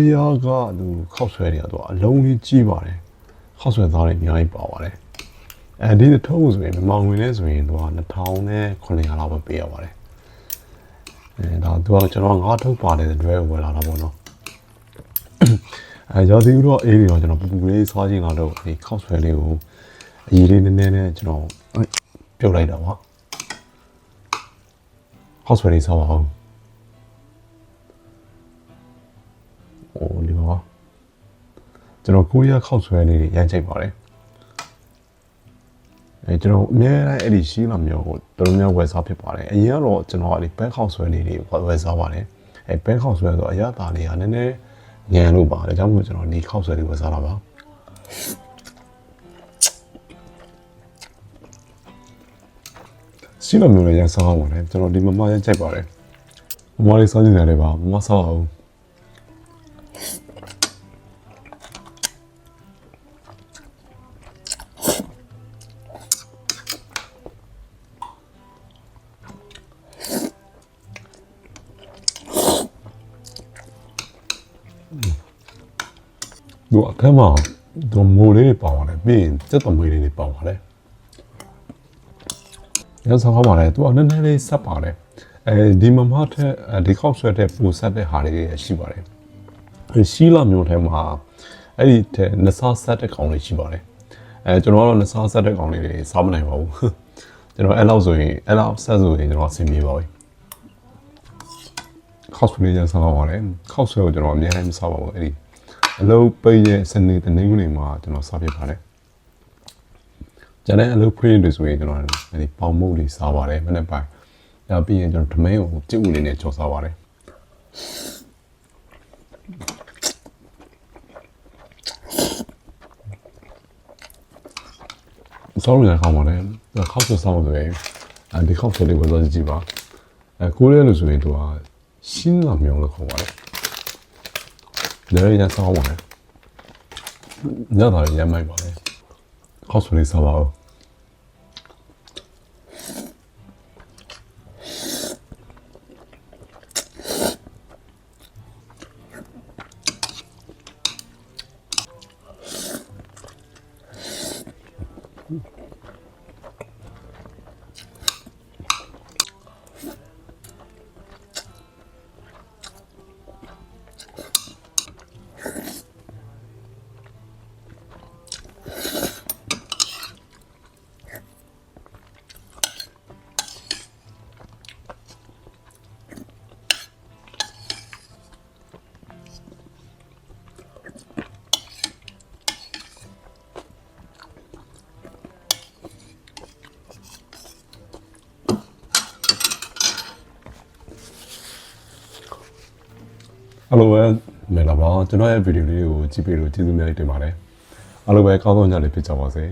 ဒီဟာကသူခောက်ဆွဲတွေကသူအလုံးလေးကြီးပါတယ်ခောက်ဆွဲသားတွေအများကြီးပါပါတယ်အဲဒီထုံးဆိုရင်မမောင်ဝင်လဲဆိုရင်သူက2900လောက်ပဲပေးရပါတယ်အဲဒါသူကကျွန်တော်ငါးထုတ်ပါတယ်တွဲဝယ်လာတာပေါ့နော်အဲရောစီဦးတော့အေးပြီးတော့ကျွန်တော်ပူပူလေးစားခြင်းကတော့ဒီခောက်ဆွဲလေးကိုအကြီးလေးနည်းနည်းနဲ့ကျွန်တော်ပြုတ်လိုက်တာပါခောက်ဆွဲလေးစားပါအော ကျွန်တော်ကိုရီးယားခောက်ဆွဲလေးတွေရမ်းချိတ်ပါတယ်အဲကျွန်တော်အများအားအဲ့ဒီရှိလာမျိုးကိုတော်တော်များဝယ်စားဖြစ်ပါတယ်အရင်ကတော့ကျွန်တော်အဲ့ဒီဘက်ခောက်ဆွဲလေးတွေဝယ်စားပါတယ်အဲဘက်ခောက်ဆွဲဆိုအရသာလေးကနည်းနည်းညံလို့ပါဒါကြောင့်မို့ကျွန်တော်ဒီခောက်ဆွဲလေးဝယ်စားတာပါရှိလာမျိုးလည်းရမ်းစားအောင်ပါတယ်ကျွန်တော်ဒီမမရမ်းချိတ်ပါတယ်မမလေးစားနေတယ်ပါမမစားအောင် သူအခက်မှာသူမိုးလေးတွေပေါပါတယ်ပြီးရင်စက်သမွေးလေးတွေပေါပါတယ်ရဆောင်ပါပါတယ်သူကနည်းနည်းလေးဆက်ပါတယ်အဲဒီမမထက်ဒီခောက်ဆွဲတဲ့ပူဆက်တဲ့ဟာလေးတွေရှိပါတယ်ရှိလာမျိုးထဲမှာအဲ့ဒီထဲနစားဆက်တဲ့ကောင်လေးရှိပါတယ်အဲကျွန်တော်ကတော့နစားဆက်တဲ့ကောင်လေးတွေစားမနိုင်ပါဘူးကျွန်တော်အဲ့လောက်ဆိုရင်အဲ့လောက်ဆက်ဆိုရင်ကျွန်တော်အဆင်ပြေပါပြီခောက်ဆွဲလေးရဆောင်ပါပါတယ်ခောက်ဆွဲကိုကျွန်တော်အများကြီးမစားပါဘူးအဲ့ဒီ အလုပ်ပိတ်ရဲ့စနေတနင်္ဂနွေမှာကျွန်တော်စားဖြစ်ပါတယ်။ကျန်တဲ့အလုပ်ဖွင့်တွေဆိုရင်ကျွန်တော်အဲဒီပေါင်မုတ်လေးစားပါတယ်မနေ့ပိုင်း။နောက်ပြီးရင်ကျွန်တော်ဓမင်းကိုကြည့်ဦးလေးနဲ့ကြော်စားပါတယ်။ဆောင်းရခေါင်းပါလေ။ခောက်ဆွဆောင်းတယ်။အဲဒီခောက်ဆွလေးဝယ်သွားကြည့်ပါ။အဲကိုရဲလို့ဆိုရင်သူကရှင်းလာမြောင်းလို့ခေါ်ပါတယ်။လ ည်းရဆောင်ပါလေညတာရမ်းမိုက်ပါလေခောက်ဆွလေးစားပါ အားလုံးပဲမင်္ဂလာပါကျွန်တော်ရဲ့ဗီဒီယိုလေးကိုကြည့်ပြီးလို့ကျေးဇူးများတင်ပါတယ်အားလုံးပဲကောင်းသောညလေးဖြစ်ကြပါစေ